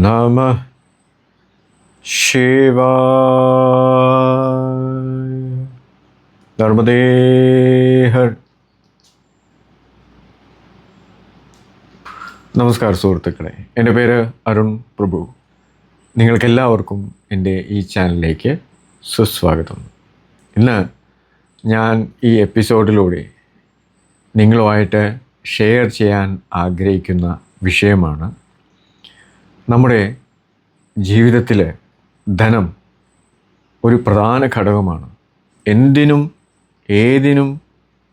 നമ ശിവായ നർമ്മദേഹർ നമസ്കാരം സുഹൃത്തുക്കളെ എന്റെ പേര് അരുൺ പ്രഭു. നിങ്ങൾക്കെല്ലാവർക്കും എന്റെ ഈ ചാനലിലേക്ക് സുസ്വാഗതം. ഇന്ന് ഞാൻ ഈ എപ്പിസോഡിലൂടെ നിങ്ങളുമായിട്ട് ഷെയർ ചെയ്യാൻ ആഗ്രഹിക്കുന്ന വിഷയമാണ് നമ്മുടെ ജീവിതത്തിൽ ധനം ഒരു പ്രധാന ഘടകമാണ്. എന്തിനും ഏതിനും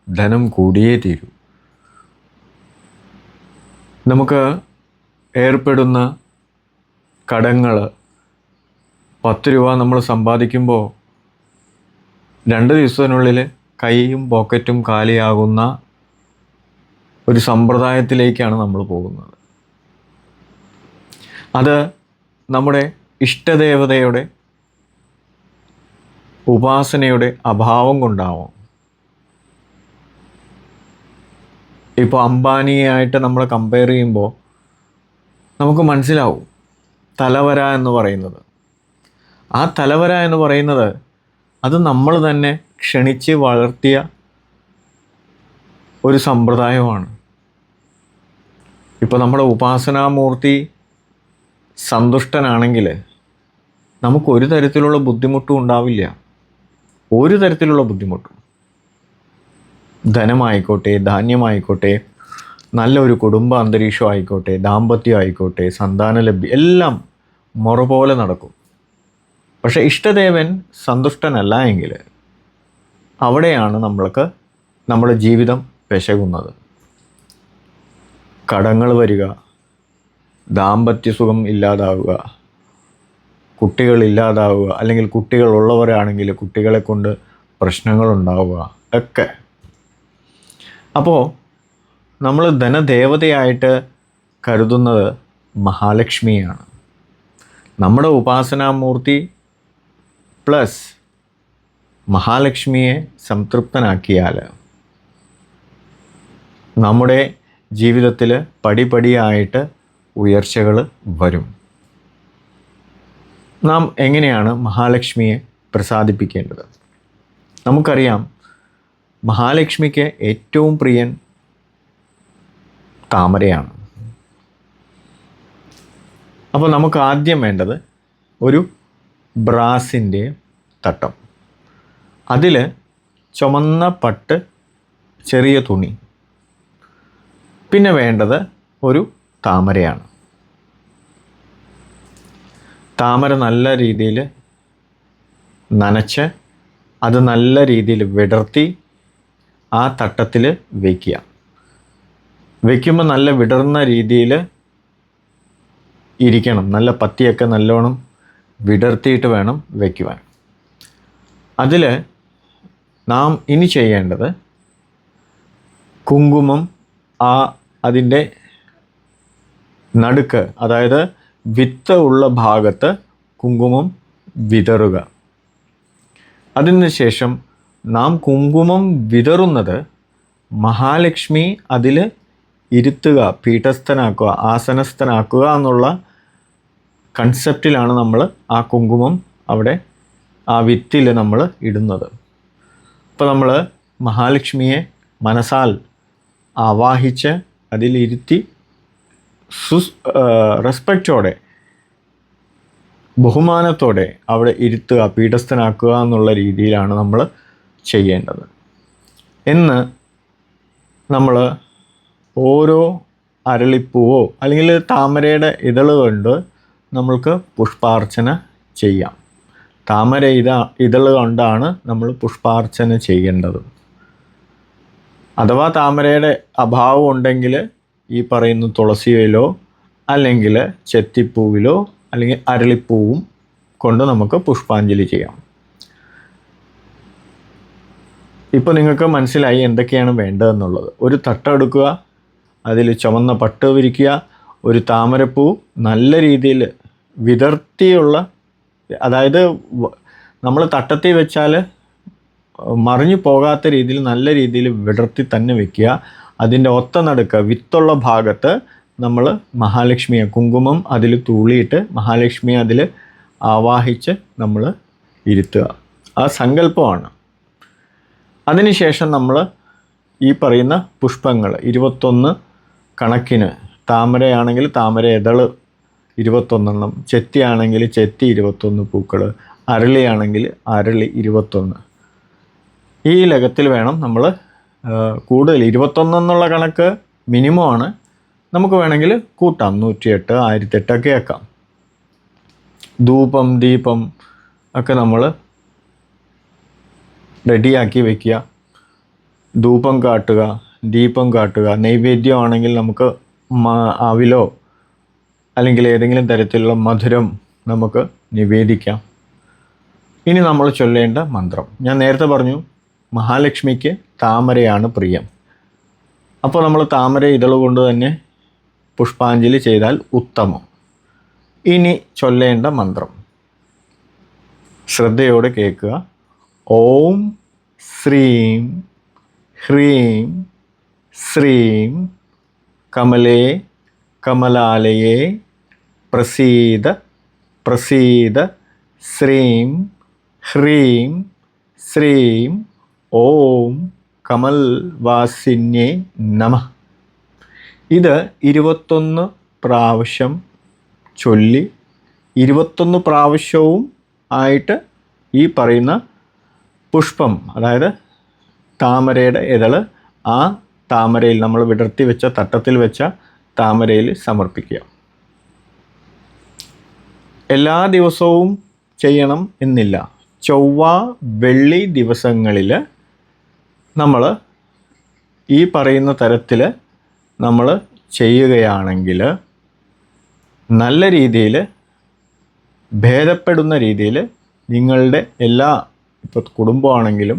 ധനം കൂടിയേ തീരൂ. നമുക്ക് ഏർപ്പെടുന്ന കടങ്ങൾ പത്ത് രൂപ നമ്മൾ സമ്പാദിക്കുമ്പോൾ രണ്ട് ദിവസത്തിനുള്ളിൽ കൈയും പോക്കറ്റും കാലിയാകുന്ന ഒരു സമ്പ്രദായത്തിലേക്കാണ് നമ്മൾ പോകുന്നത്. അത് നമ്മുടെ ഇഷ്ടദേവതയുടെ ഉപാസനയുടെ അഭാവം കൊണ്ടാവും. ഇപ്പോൾ അംബാനിയായിട്ട് നമ്മൾ കമ്പയർ ചെയ്യുമ്പോൾ നമുക്ക് മനസ്സിലാവും തലവര എന്ന് പറയുന്നത്. ആ തലവര എന്ന് പറയുന്നത് അത് നമ്മൾ തന്നെ ക്ഷണിച്ച് വളർത്തിയ ഒരു സമ്പ്രദായമാണ്. ഇപ്പോൾ നമ്മുടെ ഉപാസനാമൂർത്തി സന്തുഷ്ടനാണെങ്കിൽ നമുക്ക് ഒരു തരത്തിലുള്ള ബുദ്ധിമുട്ടും ഉണ്ടാവില്ല. ഒരു തരത്തിലുള്ള ബുദ്ധിമുട്ടും. ധനമായിക്കോട്ടെ ധാന്യമായിക്കോട്ടെ നല്ലൊരു കുടുംബ അന്തരീക്ഷം ആയിക്കോട്ടെ ദാമ്പത്യം ആയിക്കോട്ടെ സന്താന ലഭ്യം എല്ലാം മുറ പോലെ നടക്കും. പക്ഷേ ഇഷ്ടദേവൻ സന്തുഷ്ടനല്ല എങ്കിൽ അവിടെയാണ് നമ്മൾക്ക് നമ്മുടെ ജീവിതം പെശകുന്നത്. കടങ്ങൾ വരിക ദാമ്പത്യ സുഖം ഇല്ലാതാവുക. കുട്ടികൾ ഇല്ലാതാവുക. അല്ലെങ്കിൽ കുട്ടികളുള്ളവരാണെങ്കിൽ കുട്ടികളെ കൊണ്ട് പ്രശ്നങ്ങളുണ്ടാവുക ഒക്കെ. അപ്പോൾ നമ്മൾ ധനദേവതയായിട്ട് കരുതുന്നത് മഹാലക്ഷ്മിയാണ്. നമ്മുടെ ഉപാസനാമൂർത്തി പ്ലസ് മഹാലക്ഷ്മിയെ സംതൃപ്തനാക്കിയാൽ നമ്മുടെ ജീവിതത്തിൽ പടിപടിയായിട്ട് ഉയർച്ചകൾ വരും. നാം എങ്ങനെയാണ് മഹാലക്ഷ്മിയെ പ്രസാദിപ്പിക്കേണ്ടത്? നമുക്കറിയാം മഹാലക്ഷ്മിക്ക് ഏറ്റവും പ്രിയൻ താമരയാണ്. അപ്പോൾ നമുക്ക് ആദ്യം വേണ്ടത് ഒരു ബ്രാസിന്റെ തട്ടം. അതിൽ ചുമന്ന പട്ട് ചെറിയ തുണി. പിന്നെ വേണ്ടത് ഒരു താമരയാണ്. താമര നല്ല രീതിയിൽ നനച്ച് അത് നല്ല രീതിയിൽ വിടർത്തി ആ തട്ടത്തിൽ വയ്ക്കുക വയ്ക്കുമ്പോൾ നല്ല വിടർന്ന രീതിയിൽ ഇരിക്കണം. നല്ല പത്തിയൊക്കെ നല്ലോണം വിടർത്തിയിട്ട് വേണം വയ്ക്കുവാൻ അതിൽ നാം ഇനി ചെയ്യേണ്ടത് കുങ്കുമം ആ അതിന്റെ നടുക്ക് അതായത് വിത്ത് ഉള്ള ഭാഗത്ത് കുങ്കുമം വിതറുക. അതിനുശേഷം നാം കുങ്കുമം വിതറുന്നത് മഹാലക്ഷ്മി അതിൽ ഇരുത്തുക പീഠസ്ഥനാക്കുക ആസനസ്ഥനാക്കുക എന്നുള്ള കൺസെപ്റ്റിലാണ് നമ്മൾ ആ കുങ്കുമം അവിടെ ആ വിത്തിൽ നമ്മൾ ഇടുന്നത്. അപ്പോൾ നമ്മൾ മഹാലക്ഷ്മിയെ മനസാൽ ആവാഹിച്ച് അതിലിരുത്തി സുസ് റെസ്പെക്റ്റോടെ ബഹുമാനത്തോടെ അവിടെ ഇരുത്തുക പീഠസ്ഥനാക്കുക എന്നുള്ള രീതിയിലാണ് നമ്മൾ ചെയ്യേണ്ടത്. എന്ന് നമ്മൾ ഓരോ അരളിപ്പൂവോ അല്ലെങ്കിൽ താമരയുടെ ഇതൾ കൊണ്ട് നമ്മൾക്ക് പുഷ്പാർച്ചന ചെയ്യാം. താമര ഇത ഇതൾ കൊണ്ടാണ് നമ്മൾ പുഷ്പാർച്ചന ചെയ്യേണ്ടത്. അഥവാ താമരയുടെ അഭാവം ഉണ്ടെങ്കിൽ ഈ പറയുന്ന തുളസിയിലോ അല്ലെങ്കിൽ ചെത്തിപ്പൂവിലോ അല്ലെങ്കിൽ അരളിപ്പൂവും കൊണ്ട് നമുക്ക് പുഷ്പാഞ്ജലി ചെയ്യാം. ഇപ്പോൾ നിങ്ങൾക്ക് മനസ്സിലായി എന്തൊക്കെയാണ് വേണ്ടതെന്നുള്ളത്. ഒരു തട്ടെടുക്കുക അതിൽ ചുമന്ന പട്ട് വിരിക്കുക ഒരു താമരപ്പൂ നല്ല രീതിയിൽ വിതർത്തിയുള്ള അതായത് നമ്മൾ തട്ടത്തിൽ വെച്ചാൽ മറിഞ്ഞു പോകാത്ത രീതിയിൽ നല്ല രീതിയിൽ വിടർത്തി തന്നെ വെക്കുക. അതിന്റെ ഒത്ത നടുക്ക് വിത്തുള്ള ഭാഗത്ത് നമ്മൾ മഹാലക്ഷ്മിയെ കുങ്കുമം അതിൽ തൂളിയിട്ട് മഹാലക്ഷ്മിയെ അതിൽ ആവാഹിച്ച് നമ്മൾ ഇരുത്തുക. ആ സങ്കല്പമാണ്. അതിനുശേഷം നമ്മൾ ഈ പറയുന്ന പുഷ്പങ്ങൾ ഇരുപത്തൊന്ന് കണക്കിന് താമരയാണെങ്കിൽ താമര ഇതൾ ഇരുപത്തൊന്നെണ്ണം ചെത്തിയാണെങ്കിൽ ചെത്തി ഇരുപത്തൊന്ന് പൂക്കൾ അരളിയാണെങ്കിൽ അരളി ഇരുപത്തൊന്ന്. ഈ ലകത്തിൽ വേണം നമ്മൾ കൂടുതൽ ഇരുപത്തൊന്ന് എന്നുള്ള കണക്ക് മിനിമമാണ് നമുക്ക് വേണമെങ്കിൽ കൂട്ടാം. നൂറ്റിയെട്ട് ആയിരത്തെട്ടൊക്കെ ആക്കാം. ധൂപം ദീപം ഒക്കെ നമ്മൾ റെഡിയാക്കി വയ്ക്കുക ധൂപം കാട്ടുക ദീപം കാട്ടുക. നൈവേദ്യമാണെങ്കിൽ നമുക്ക് അവിലോ അല്ലെങ്കിൽ ഏതെങ്കിലും തരത്തിലുള്ള മധുരം നമുക്ക് നിവേദിക്കാം. ഇനി നമ്മൾ ചൊല്ലേണ്ട മന്ത്രം. ഞാൻ നേരത്തെ പറഞ്ഞു മഹാലക്ഷ്മിക്ക് താമരയാണ് പ്രിയം. അപ്പോൾ നമ്മൾ താമര ഇതൾ കൊണ്ട് തന്നെ പുഷ്പാഞ്ജലി ചെയ്താൽ ഉത്തമം. ഇനി ചൊല്ലേണ്ട മന്ത്രം. ശ്രദ്ധയോടെ കേൾക്കുക. ഓം ശ്രീം ഹ്രീം ശ്രീം കമലേ കമലാലയേ പ്രസീത പ്രസീത ശ്രീം ഹ്രീം ശ്രീം ഓം കമൽ വാസിന്യേ നമ. ഇത് ഇരുപത്തൊന്ന് പ്രാവശ്യം ചൊല്ലി ഇരുപത്തൊന്ന് പ്രാവശ്യവും ആയിട്ട് ഈ പറയുന്ന പുഷ്പം അതായത് താമരയുടെ ഇതൾ ആ താമരയിൽ നമ്മൾ വിടർത്തി വെച്ച തട്ടത്തിൽ വെച്ച താമരയിൽ സമർപ്പിക്കുക. എല്ലാ ദിവസവും ചെയ്യണം എന്നില്ല. ചൊവ്വ വെള്ളി ദിവസങ്ങളിൽ നമ്മൾ ഈ പറയുന്ന തരത്തിൽ നമ്മൾ ചെയ്യുകയാണെങ്കിൽ നല്ല രീതിയിൽ ഭേദപ്പെടുന്ന രീതിയിൽ നിങ്ങളുടെ എല്ലാ ഇപ്പോൾ കുടുംബമാണെങ്കിലും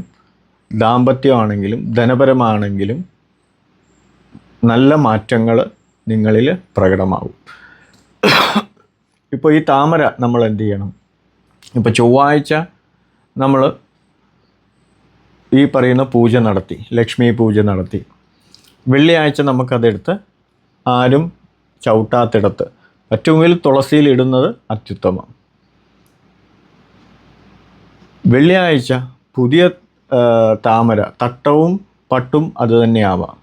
ദാമ്പത്യമാണെങ്കിലും ധനപരമാണെങ്കിലും നല്ല മാറ്റങ്ങൾ നിങ്ങളിൽ പ്രകടമാകും ഇപ്പോൾ ഈ താമര നമ്മൾ എന്ത് ചെയ്യണം? ഇപ്പോൾ ചൊവ്വാഴ്ച നമ്മൾ ഈ പറയുന്ന പൂജ നടത്തി ലക്ഷ്മി പൂജ നടത്തി. വെള്ളിയാഴ്ച നമുക്കതെടുത്ത് ആരും ചവിട്ടാത്തിടത്ത്. പറ്റുമെങ്കിൽ തുളസിയിൽ ഇടുന്നത് അത്യുത്തമം. വെള്ളിയാഴ്ച പുതിയ താമര തട്ടവും പട്ടും അത് തന്നെയാവാം.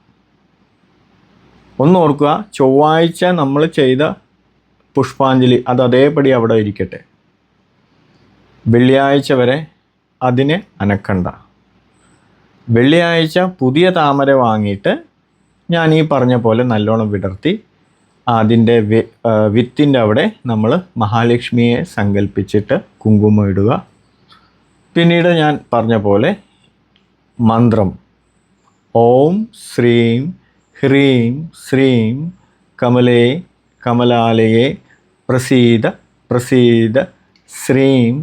ഒന്ന് ഓർക്കുക ചൊവ്വാഴ്ച നമ്മൾ ചെയ്ത പുഷ്പാഞ്ജലി അത് അതേപടി അവിടെ ഇരിക്കട്ടെ. വെള്ളിയാഴ്ച വരെ അതിനെ അനക്കണ്ട. വെള്ളിയാഴ്ച പുതിയ താമര വാങ്ങിയിട്ട് ഞാൻ ഈ പറഞ്ഞ പോലെ നല്ലോണം വിടർത്തി അതിന്റെ വിത്തിന്റെ അവിടെ നമ്മൾ മഹാലക്ഷ്മിയെ സങ്കല്പിച്ചിട്ട് കുങ്കുമം ഇടുക. പിന്നീട് ഞാൻ പറഞ്ഞ പോലെ മന്ത്രം. ഓം ശ്രീം ഹ്രീം ശ്രീം കമലേ കമലാലയെ പ്രസീത പ്രസീത ശ്രീം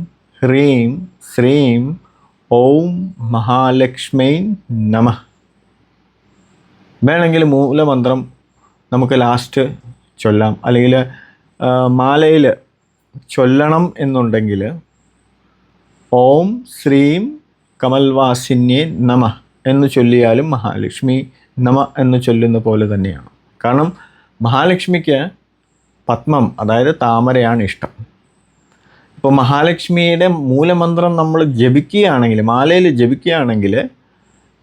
ഹ്രീം ശ്രീം ഓം മഹാലക്ഷ്മൈ നമ. വേണമെങ്കിൽ മൂലമന്ത്രം നമുക്ക് ലാസ്റ്റ് ചൊല്ലാം. അല്ലെങ്കിൽ മാലയിൽ ചൊല്ലണം എന്നുണ്ടെങ്കിൽ ഓം ശ്രീം കമൽവാസിന്യേ നമ എന്ന് ചൊല്ലിയാലും മഹാലക്ഷ്മി നമ എന്ന് ചൊല്ലുന്ന പോലെ തന്നെയാണ്. കാരണം മഹാലക്ഷ്മിക്ക് പത്മം അതായത് താമരയാണ് ഇഷ്ടം. ഇപ്പോൾ മഹാലക്ഷ്മിയുടെ മൂലമന്ത്രം നമ്മൾ ജപിക്കുകയാണെങ്കിൽ മാലയിൽ ജപിക്കുകയാണെങ്കിൽ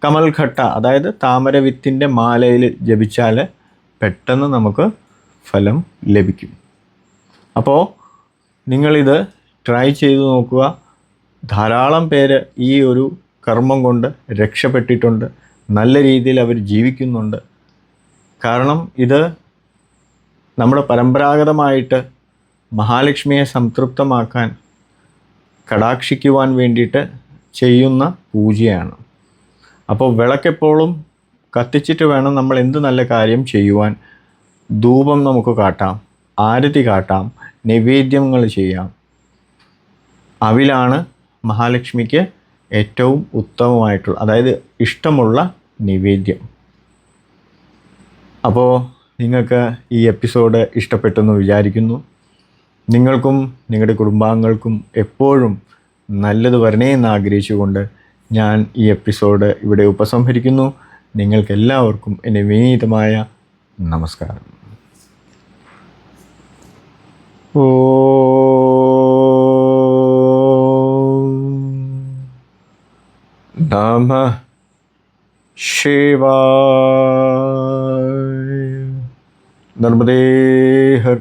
കമൽഘട്ട അതായത് താമരവിത്തിന്റെ മാലയിൽ ജപിച്ചാൽ പെട്ടെന്ന് നമുക്ക് ഫലം ലഭിക്കും. അപ്പോൾ നിങ്ങളിത് ട്രൈ ചെയ്തു നോക്കുക. ധാരാളം പേര് ഈ ഒരു കർമ്മം കൊണ്ട് രക്ഷപ്പെട്ടിട്ടുണ്ട്. നല്ല രീതിയിൽ അവർ ജീവിക്കുന്നുണ്ട്. കാരണം ഇത് നമ്മുടെ പരമ്പരാഗതമായിട്ട് മഹാലക്ഷ്മിയെ സംതൃപ്തമാക്കാൻ കടാക്ഷിക്കുവാൻ വേണ്ടിയിട്ട് ചെയ്യുന്ന പൂജയാണ്. അപ്പോൾ വിളക്കെപ്പോഴും കത്തിച്ചിട്ട് വേണം നമ്മൾ എന്ത് നല്ല കാര്യം ചെയ്യുവാൻ. ധൂപം നമുക്ക് കാട്ടാം ആരതി കാട്ടാം നൈവേദ്യങ്ങൾ ചെയ്യാം. അവിലാണ് മഹാലക്ഷ്മിക്ക് ഏറ്റവും ഉത്തമമായിട്ടുള്ള അതായത് ഇഷ്ടമുള്ള നിവേദ്യം. അപ്പോൾ നിങ്ങൾക്ക് ഈ എപ്പിസോഡ് ഇഷ്ടപ്പെട്ടെന്ന് വിചാരിക്കുന്നു. നിങ്ങൾക്കും നിങ്ങളുടെ കുടുംബാംഗങ്ങൾക്കും എപ്പോഴും നല്ലത് വരണേ എന്ന് ആഗ്രഹിച്ചുകൊണ്ട് ഞാൻ ഈ എപ്പിസോഡ് ഇവിടെ ഉപസംഹരിക്കുന്നു. നിങ്ങൾക്കെല്ലാവർക്കും എന്റെ വിനീതമായ നമസ്കാരം. ഓം നമ ശിവായ. നർമ്മദേ ഹർ